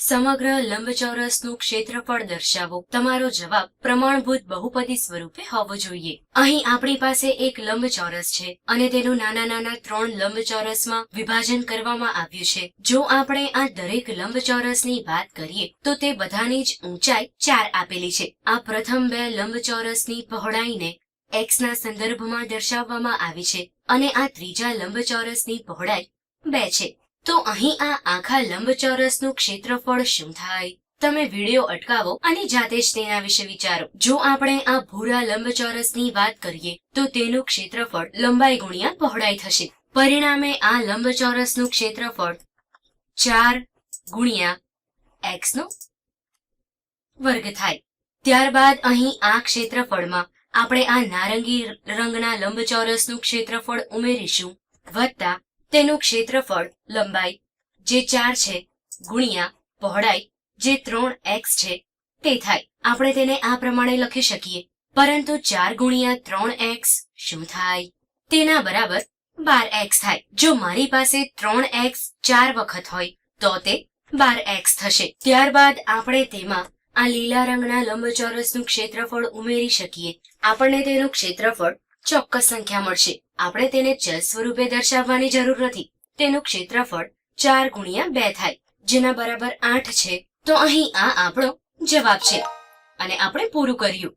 સમગ્ર લંબચોરસનું ક્ષેત્રફળ દર્શાવો. તમારો જવાબ પ્રમાણભૂત બહુપદી સ્વરૂપે હોવો જોઈએ. અહીં આપણી પાસે એક લંબચોરસ છે અને તેનું નાના નાના ત્રણ લંબચોરસમાં વિભાજન કરવામાં આવ્યું છે. જો આપણે આ દરેક લંબચોરસની વાત કરીએ, તો તે બધાની જ ઊંચાઈ ચાર આપેલી છે. આ પ્રથમ બે લંબચોરસની પહોળાઈને એક્સના સંદર્ભમાં દર્શાવવામાં આવી છે અને આ ત્રીજા લંબચોરસની પહોળાઈ બે છે. તો અહીં આ આખા લંબચોરસનું ક્ષેત્રફળ શું થાય? તમે વીડિયો અટકાવો અને જાતે જ તેના વિશે વિચારો. જો આપણે આ ભૂરા લંબચોરસની વાત કરીએ, તો તેનું ક્ષેત્રફળ લંબાઈ ગુણ્યા પહોળાઈ થશે. પરિણામે આ લંબચોરસનું ક્ષેત્રફળ ચાર ગુણ્યા એક્સ નો વર્ગ થાય. ત્યારબાદ અહીં આ ક્ષેત્રફળમાં આપણે આ નારંગી રંગના લંબચોરસનું ક્ષેત્રફળ ઉમેરીશું વત્તા તેનું ક્ષેત્રફળ લંબાઈ, જે ચાર છે, ગુણ્યા, પહોળાઈ, જે ત્રણ એક્સ છે, તે થાય. આપણે તેને આ પ્રમાણે લખી શકીએ. પરંતુ ચાર ગુણ્યા ત્રણ એક્સ શું થાય? તેના બરાબર બાર એક્સ થાય. જો મારી પાસે ત્રણ એક્સ ચાર વખત હોય, તો તે બાર એક્સ થશે. ત્યારબાદ આપણે તેમાં આ લીલા રંગના લંબચોરસનું ક્ષેત્રફળ ઉમેરી શકીએ. આપણને તેનું ક્ષેત્રફળ ચોક્કસ સંખ્યા મળશે. આપણે તેને ચલ સ્વરૂપે દર્શાવવાની જરૂર નથી. તેનું ક્ષેત્રફળ ચાર ગુણ્યા બે થાય. જેના બરાબર આઠ છે. તો અહીં આ આપણો જવાબ છે. અને આપણે પૂરું કર્યું.